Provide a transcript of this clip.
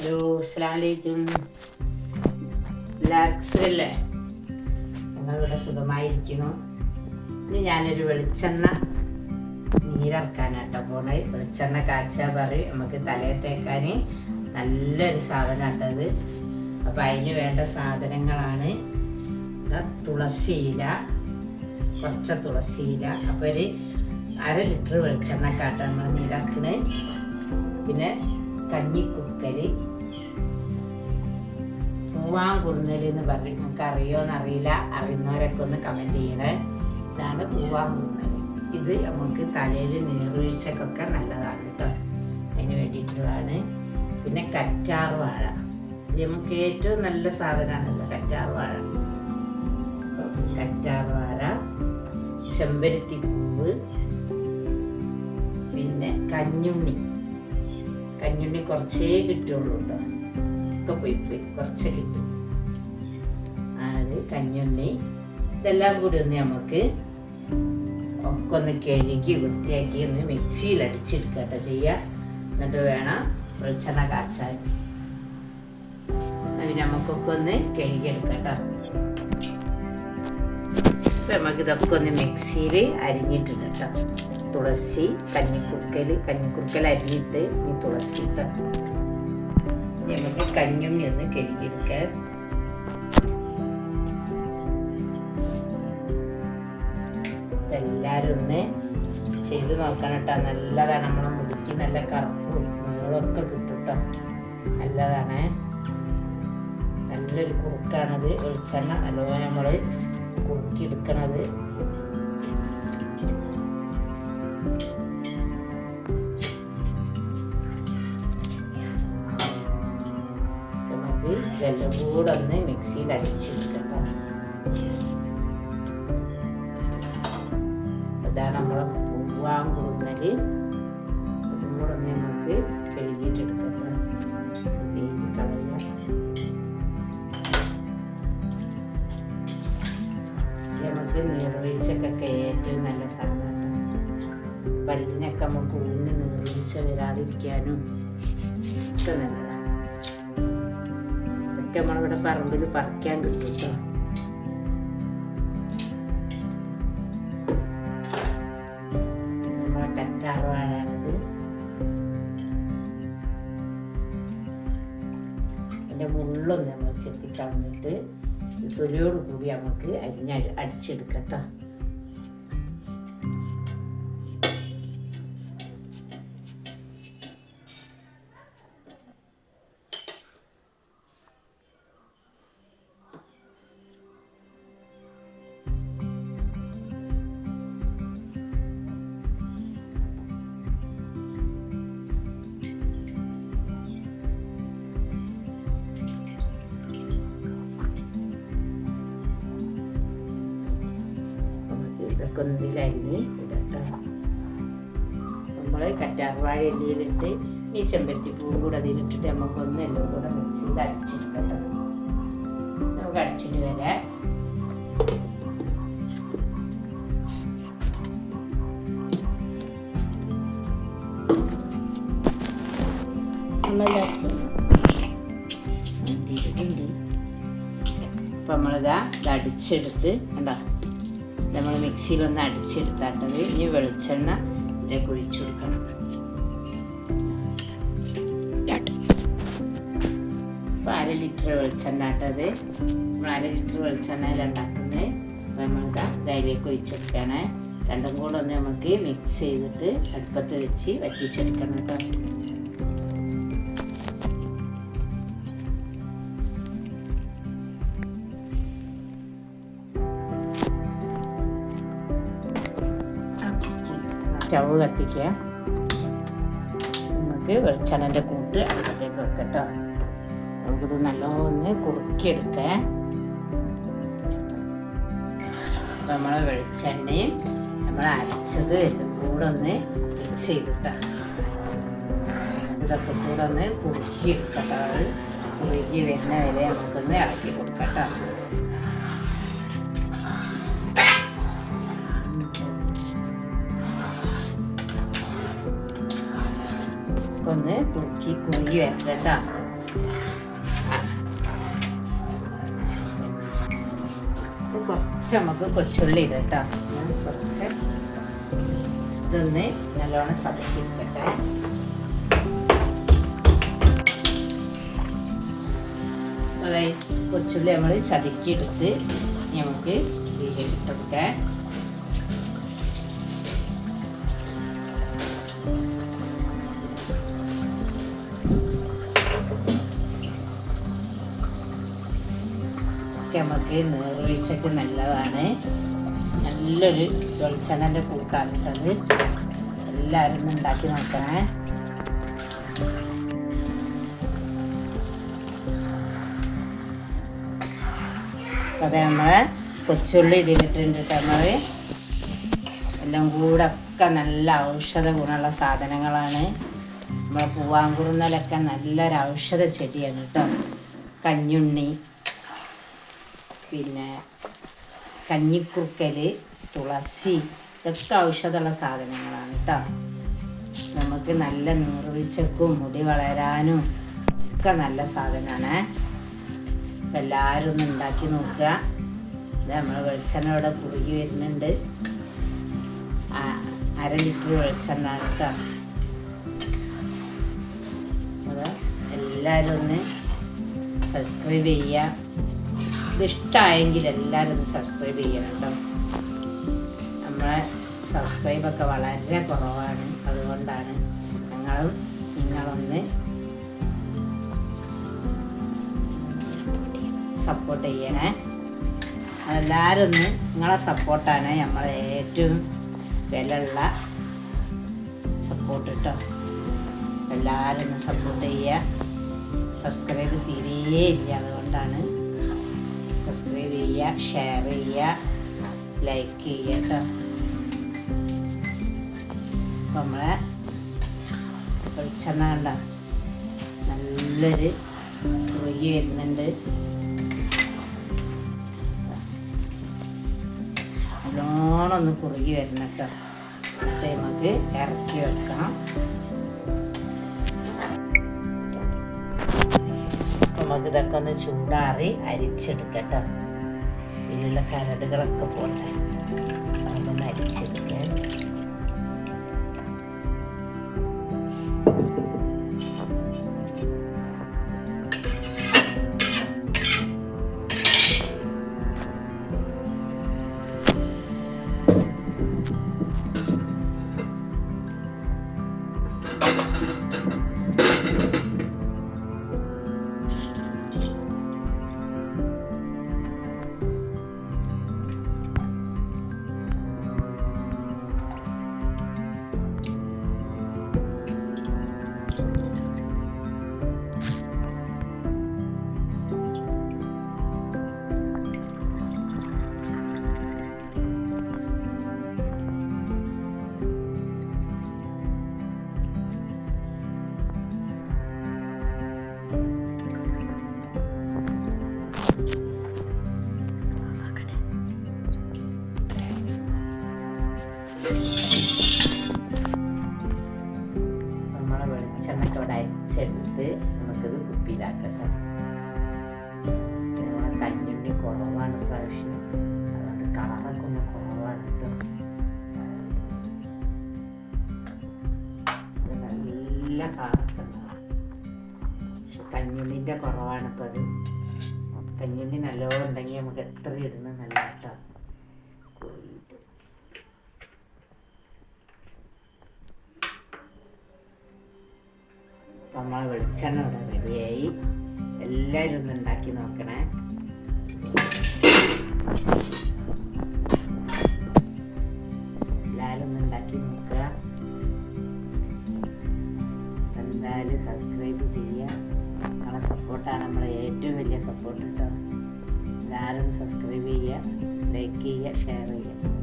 Hello അസ്സലാമലൈക്കും. സുഖല്ലേ? ഞങ്ങളിവിടെ സുഖമായിരിക്കുന്നു. ഇനി ഞാനൊരു വെളിച്ചെണ്ണ നീരിറക്കാനാട്ടോ പോണേ. വെളിച്ചെണ്ണ കാച്ചാൽ പറയും. നമുക്ക് തലയിൽ തേക്കാൻ നല്ലൊരു സാധനമാട്ടത് അപ്പം അതിന് വേണ്ട സാധനങ്ങളാണ്. ഇതാ തുളസിയില കുറച്ച് തുളസിയില അപ്പോൾ ഒരു അര ലിറ്റർ വെളിച്ചെണ്ണ കാട്ടാൻ നമ്മൾ പിന്നെ പിന്നെ കഞ്ഞിക്കുക്കൽ പൂവാങ്കുറുന്നൽ എന്ന് പറഞ്ഞിട്ട് നിങ്ങൾക്ക് അറിയോന്ന് അറിയില്ല. അറിയുന്നവരൊക്കെ ഒന്ന് കമന്റ് ചെയ്യണേ. ഇതാണ് പൂവാങ്കുറുന്നൽ ഇത് നമുക്ക് തലയിൽ നീർവീഴ്ചക്കൊക്കെ നല്ലതാണ് കേട്ടോ. അതിന് വേണ്ടിയിട്ടുള്ളതാണ്. പിന്നെ കറ്റാർ വാഴ. ഇത് നമുക്ക് ഏറ്റവും നല്ല സാധനമാണല്ലോ കറ്റാർ വാഴ. കറ്റാർ വാഴ ചെമ്പരത്തി പൂവ് പിന്നെ കഞ്ഞുണ്ണി. കഞ്ഞുണ്ണി കുറച്ചേ കിട്ടുള്ളൂ കേട്ടോ ഒക്കെ പോയി പോയി. കുറച്ചേ കിട്ടും. അത് കഞ്ഞുണ്ണി ഇതെല്ലാം കൂടി ഒന്ന് നമുക്ക് ഒക്കെ ഒന്ന് കഴുകി വൃത്തിയാക്കി ഒന്ന് മിക്സിയിൽ അടിച്ചെടുക്കട്ടെ ചെയ്യുക എന്നിട്ട് വേണം വെളിച്ചെണ്ണ എന്നാ പിന്നെ നമുക്കൊക്കെ ഒന്ന് കഴുകിയെടുക്കട്ടോ ഇപ്പം നമുക്കിതൊക്കെ ഒന്ന് മിക്സിയിൽ അരിഞ്ഞിട്ടുണ്ട് കേട്ടോ തുളസി കഞ്ഞിക്കുറുക്കൽ കഞ്ഞിക്കുറുക്കൽ അരിഞ്ഞിട്ട് ഈ തുളസി നമുക്ക് കഞ്ഞും ഒന്ന് കഴുകിയെടുക്കാം. എല്ലാവരും ഒന്ന് ചെയ്ത് നോക്കണം കേട്ടോ. നല്ലതാണ് നമ്മളെ മുടിക്ക് നല്ല കറുപ്പും കിട്ടും കേട്ടോ. നല്ലതാണ്. നല്ലൊരു കുറുക്കാണത്. വെളിച്ചെണ്ണ നല്ലോണം നമ്മൾ കുറുക്കിയെടുക്കണത്. കൂടെ ഒന്ന് മിക്സിയിൽ അടിച്ചെടുക്കട്ടോ ഇതാണ് നമ്മളെ പൂവാൻ കുറുന്നൽ ഇതും കൂടെ ഒന്ന് നമുക്ക് കഴുകിയിട്ടെടുക്കട്ടോ. നമുക്ക് നീർവീഴ്ചക്കൊക്കെ ഏറ്റവും നല്ല സാധനമാണ്. പല്ലിനൊക്കെ നമുക്ക് ഊന്നി നീർവീഴ്ച വരാതിരിക്കാനും ഒക്കെ നല്ലതാണ്. നമ്മളിവിടെ പറമ്പിൽ പറിക്കാൻ കിട്ടും കേട്ടോ നമ്മളെ മുള്ളൊന്ന് നമ്മൾ ചെത്തിക്കളഞ്ഞിട്ട് തൊലിയോട് കൂടി നമുക്ക് അരിഞ്ഞ അടിച്ചെടുക്കട്ടോ നമുക്ക് അരിഞ്ഞ് ഇടട്ടോ. നമ്മൾ കറ്റാർവാഴ എല്ലിയിലിട്ട് ഈ ചെമ്പരത്തിപ്പൂവും കൂടെ അതിലിട്ടിട്ട് നമുക്കൊന്ന് എല്ലാം കൂടെ മിക്സ് ചെയ്ത് അടിച്ചെടുക്കട്ടോ നമുക്ക് അടിച്ചിട്ട് വരാം. നമ്മളിതാ ഇത് അടിച്ചെടുത്ത് കണ്ടോ? നമ്മൾ മിക്സിയിലൊന്ന് അടിച്ചെടുത്താട്ടത്. ഇനി വെളിച്ചെണ്ണ ഇതിലേക്ക് ഒഴിച്ചു കൊടുക്കണം. അപ്പോൾ അര ലിറ്റർ വെളിച്ചെണ്ണ ആട്ടത് നമ്മൾ അര ലിറ്റർ വെളിച്ചെണ്ണയിൽ ഉണ്ടാക്കുന്നത്. നമ്മൾക്ക് ഇതിലേക്ക് ഒഴിച്ചെടുക്കണേ രണ്ടും കൂടെ ഒന്ന് നമുക്ക് മിക്സ് ചെയ്തിട്ട് അടുപ്പത്ത് വെച്ച് വറ്റിച്ചെടുക്കണം കേട്ടോ. സ്റ്റവ് കത്തിക്കുക. നമുക്ക് വെളിച്ചെണ്ണന്റെ കൂട്ട് അടുപ്പത്തേക്ക് വെക്കട്ടോ. നമുക്കിത് നല്ലോന്ന് കുറുക്കിയെടുക്കേ. നമ്മൾ വെളിച്ചെണ്ണയും നമ്മൾ അരച്ചത് എല്ലാം കൂടെ ഒന്ന് മിക്സ് ചെയ്തിട്ടാ. ഇതൊക്കെ കൂടെ ഒന്ന് കുറുക്കിയെടുക്കട്ടോ. കുറുക്കി കുറുകി വരുന്ന വരെ നമുക്കൊന്ന് ഇളക്കി കൊടുക്കട്ടോ ഇതൊക്കെ ഒന്ന് കുറുക്കി കുറുകി വരണ്ട കുറച്ച് നമുക്ക് കൊച്ചുള്ളി ഇടട്ടാ ഞാൻ കുറച്ച് ഇതൊന്ന് നല്ലോണം ചതക്കി എടുക്കട്ടെ കൊച്ചുള്ളി നമ്മൾ ചതക്കി എടുത്ത് നമുക്ക് ഇതിലേക്ക് ഇട്ടെടുക്കാം ഒക്കെ നമുക്ക് നീർവീഴ്ചക്ക് നല്ലതാണ്. നല്ലൊരു വെളിച്ചെണ്ണന്റെ കൂട്ടാണ് എല്ലാവരും ഉണ്ടാക്കി നോക്കണേ. അതെ നമ്മളെ കൊച്ചുള്ളി ഇതിലിട്ടുണ്ട് നമ്മൾ എല്ലാം കൂടെ ഒക്കെ നല്ല ഔഷധ ഗുണമുള്ള സാധനങ്ങളാണ്. നമ്മളെ പൂവാങ്കുറുന്നലൊക്കെ നല്ലൊരു ഔഷധ ചെടിയാണ് കേട്ടോ കഞ്ഞുണ്ണി പിന്നെ കഞ്ഞിക്കുറുക്കൽ തുളസി ഇതൊക്കെ ഔഷധമുള്ള സാധനങ്ങളാണ് കേട്ടോ നമുക്ക് നല്ല നീർവീഴ്ചക്കും മുടി വളരാനും ഒക്കെ നല്ല സാധനമാണ് എല്ലാവരും ഒന്ന് ഉണ്ടാക്കി നോക്കുക. ഇത് നമ്മൾ വെളിച്ചെണ്ണ ഇവിടെ കുറുകി വരുന്നുണ്ട്. അര ലിറ്റർ വെളിച്ചെണ്ണ കേട്ടോ എല്ലാവരും ഒന്ന് സബ്സ്ക്രൈബ് ചെയ്യുക. ഇത് ഇഷ്ടമായെങ്കിൽ എല്ലാവരും ഒന്ന് സബ്സ്ക്രൈബ് ചെയ്യണം കേട്ടോ. നമ്മളെ സബ്സ്ക്രൈബൊക്കെ വളരെ കുറവാണ്. അതുകൊണ്ടാണ് ഞങ്ങളും നിങ്ങളൊന്ന് സപ്പോർട്ട് ചെയ്യണേ. അതെല്ലാവരും ഒന്ന് നിങ്ങളെ സപ്പോർട്ടാണ് നമ്മളെ ഏറ്റവും വിലയുള്ള സപ്പോർട്ട് കേട്ടോ. എല്ലാവരും ഒന്ന് സപ്പോർട്ട് ചെയ്യുക. സബ്സ്ക്രൈബ് തീരെയേ ഇല്ല. അതുകൊണ്ടാണ് ചെയ്യുക ഷെയർ ചെയ്യുക ലൈക്ക് ചെയ്യുക കേട്ടോ നമ്മളെ വെളിച്ചെണ്ണ കണ്ട? നല്ലൊരു കുറുകി വരുന്നുണ്ട്. നല്ലോണം ഒന്ന് കുറുകി വരണം കേട്ടോ എന്നിട്ട് നമുക്ക് ഇറക്കി വെക്കാം. നമുക്ക് ഇതൊക്കെ ഒന്ന് ചൂടാറി അരിച്ചെടുക്കട്ടോ ഇതിലുള്ള കരടുകളൊക്കെ പോട്ടെ. അതൊന്ന് അരിച്ചെടുക്കാം. നമ്മളെ വെളിച്ചെണ്ണയൊക്കെ ഇവിടെ അരിച്ചെടുത്ത് നമുക്കിത് കുപ്പിയിലാക്കട്ടെ നമ്മളെ കഞ്ഞുണ്ണി കുറവാണ് പ്രാവശ്യം. അത്. കഞ്ഞുണ്ണി നല്ലോണം ഉണ്ടെങ്കിൽ നമുക്ക് എത്ര ഇടുന്ന നല്ല കേട്ടോ കോരിയിട്ട് അപ്പം നമ്മളെ വെളിച്ചെണ്ണ ഇവിടെ റെഡിയായി എല്ലാവരും ഒന്ന് ഉണ്ടാക്കി നോക്കണേ. എല്ലാവരും ഉണ്ടാക്കി നോക്കുക എന്തായാലും സബ്സ്ക്രൈബ് ചെയ്യുക. നമ്മളെ സപ്പോർട്ടാണ് നമ്മളെ ഏറ്റവും വലിയ സപ്പോർട്ട് കേട്ടോ എല്ലാവരും സബ്സ്ക്രൈബ് ചെയ്യുക ലൈക്ക് ചെയ്യുക ഷെയർ ചെയ്യുക.